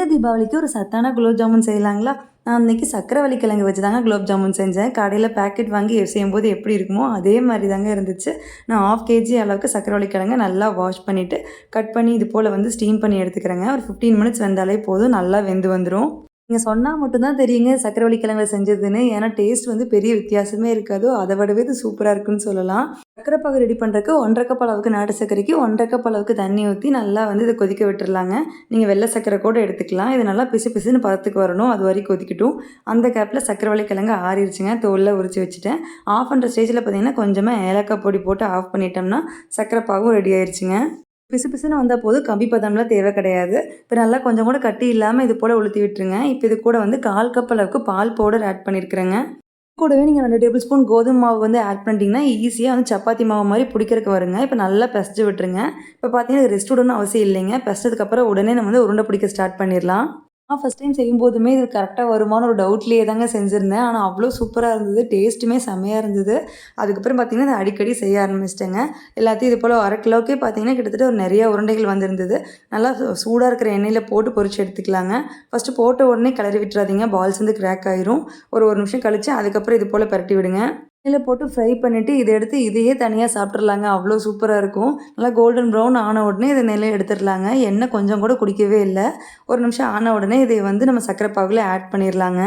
இந்த தீபாவளிக்கு ஒரு சத்தான குலோப் ஜாமுன் செய்யலாங்களா? நான் அன்றைக்கி சக்கரவள்ளி கிழங்கு வச்சு தாங்க குலோப் ஜாமுன் செஞ்சேன். கடையில் பேக்கெட் வாங்கி செய்யும்போது எப்படி இருக்குமோ அதே மாதிரி தாங்க இருந்துச்சு. நான் ஆஃப் கேஜி அளவுக்கு சக்கரவள்ளி கிழங்கு நல்லா வாஷ் பண்ணிவிட்டு கட் பண்ணி இது போல் வந்து ஸ்டீம் பண்ணி எடுத்துக்கிறேங்க. ஒரு ஃபிஃப்டீன் மினிட்ஸ் வெந்தாலே போதும். நல்லா வெந்து வந்துடும் நீங்கள் சொன்னால் மட்டும்தான் தெரியுங்க சக்கரவள்ளி கிழங்குல செஞ்சதுன்னு. ஏன்னா டேஸ்ட் வந்து பெரிய வித்தியாசமே இருக்காது. அதை விடவே இது சூப்பராக இருக்குன்னு சொல்லலாம். சக்கரை பாகு ரெடி பண்ணுறதுக்கு ஒன்றரை கப் அளவுக்கு நாட்டு சர்க்கரைக்கு ஒன்றரை கப் அளவுக்கு தண்ணி ஊற்றி நல்லா வந்து இதை கொதிக்க விட்டுறலாங்க. நீங்கள் வெள்ளை சர்க்கரை கூட எடுத்துக்கலாம். இது நல்லா பிசு பிசுன்னு பதத்துக்கு வரணும். அது வரைக்கும் கொதிக்கட்டும். அந்த கேப்பில் சக்கரவள்ளி கிழங்கு ஆறிடுச்சுங்க. தோலில் உரிச்சு வச்சுட்டேன். ஆஃப் பண்ணுற ஸ்டேஜில் பார்த்தீங்கன்னா கொஞ்சமாக ஏலக்காய் பொடி போட்டு ஆஃப் பண்ணிட்டோம்னா சக்கரை பாகும் ரெடி ஆயிடுச்சுங்க பிசு பிசுன்னு வந்தால் போதும் கம்பி பதம்லாம் தேவை கிடையாது. இப்போ நல்லா கொஞ்சம் கூட கட்டி இல்லாமல் இது போல் உளுத்தி விட்டுருங்க. இப்போ இது கூட வந்து கால் கப் அளவுக்கு பால் பவுடர் ஆட் பண்ணியிருக்கிறேங்க கூடவே நீங்கள் ரெண்டு டேபிள் ஸ்பூன் கோதுமை மாவு வந்து ஆட் பண்ணிட்டீங்கன்னா ஈஸியாக வந்து சப்பாத்தி மாவு மாதிரி பிடிக்கிறதுக்கு வருங்க. இப்போ நல்லா பிசைஞ்சு விட்டுருங்க. இப்போ பார்த்தீங்கன்னா ரெஸ்ட் விடணும்னு அவசியம் இல்லைங்க. பிசைச்சதுக்கப்புறம் உடனே நம்ம வந்து உருண்டை பிடிக்க ஸ்டார்ட் பண்ணிடலாம். நான் ஃபஸ்ட் டைம் செய்யும்போதுமே இது கரெக்டாக வருமானு ஒரு டவுட்லேயே தாங்க செஞ்சுருந்தேன். ஆனால் அவ்வளோ சூப்பராக இருந்தது. டேஸ்ட்டுமே செம்மையாக இருந்தது. அதுக்கப்புறம் பார்த்திங்கன்னா இதை அடிக்கடி செய்ய ஆரம்பிச்சிட்டேங்க. எல்லாத்தையும் இது போல் அரை கிலோக்கே பார்த்தீங்கன்னா கிட்டத்தட்ட ஒரு நிறைய உருண்டைகள் வந்திருந்தது. நல்லா சூடாக இருக்கிற எண்ணெயில் போட்டு பொறிச்சு எடுத்துக்கலாங்க. ஃபஸ்ட்டு போட்ட உடனே கிளறி விட்டுறாதீங்க. பால்ஸ் வந்து கிராக் ஆயிரும். ஒரு ஒரு நிமிஷம் கழித்து அதுக்கப்புறம் இது போல் பரட்டி விடுங்க. எண்ணெயில் போட்டு ஃப்ரை பண்ணிவிட்டு இதை எடுத்து இதையே தனியாக சாப்பிட்றலாங்க அவ்வளோ சூப்பராக இருக்கும். நல்லா கோல்டன் ப்ரௌன் ஆன உடனே இதை நெல்லை எடுத்துடலாங்க. எண்ணெய் கொஞ்சம் கூட குடிக்கவே இல்லை. ஒரு நிமிஷம் ஆன உடனே இதை வந்து நம்ம சக்கரை பாகுல ஆட் பண்ணிடலாங்க.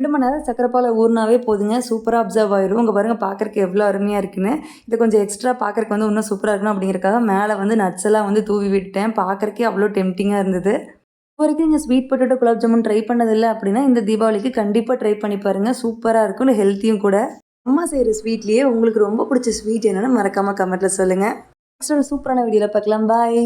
ரெண்டு மணி நேரம் சக்கரை பாலை ஊறினாவே போதுங்க. சூப்பராக அப்சர்வ் ஆயிரும். உங்கள் பாருங்கள் பார்க்குறக்கு எவ்வளோ அருமையாக இருக்குன்னு. இதை கொஞ்சம் எக்ஸ்ட்ரா பார்க்குறக்கு வந்து இன்னும் சூப்பராக இருக்கணும் அப்படிங்கிறக்காக மேலே வந்து நட்ஸ் எல்லாம் வந்து தூவி விட்டேன் பார்க்குறக்கே அவ்வளோ டெம்டிங்காக இருந்தது. இப்போ வரைக்கும் நீங்கள் sweet potato gulab jamun try பண்ணதில்லை அப்படின்னா இந்த தீபாவளிக்கு கண்டிப்பாக ட்ரை பண்ணி பாருங்கள் சூப்பராக இருக்கும் ஹெல்த்தியும் கூட. அம்மா செய்கிற ஸ்வீட்லேயே உங்களுக்கு ரொம்ப பிடிச்ச ஸ்வீட் என்னென்னு மறக்காமல் கமெண்ட்டில் சொல்லுங்கள் நெக்ஸ்ட் ஒரு சூப்பரான வீடியோவில் பார்க்கலாம். பாய்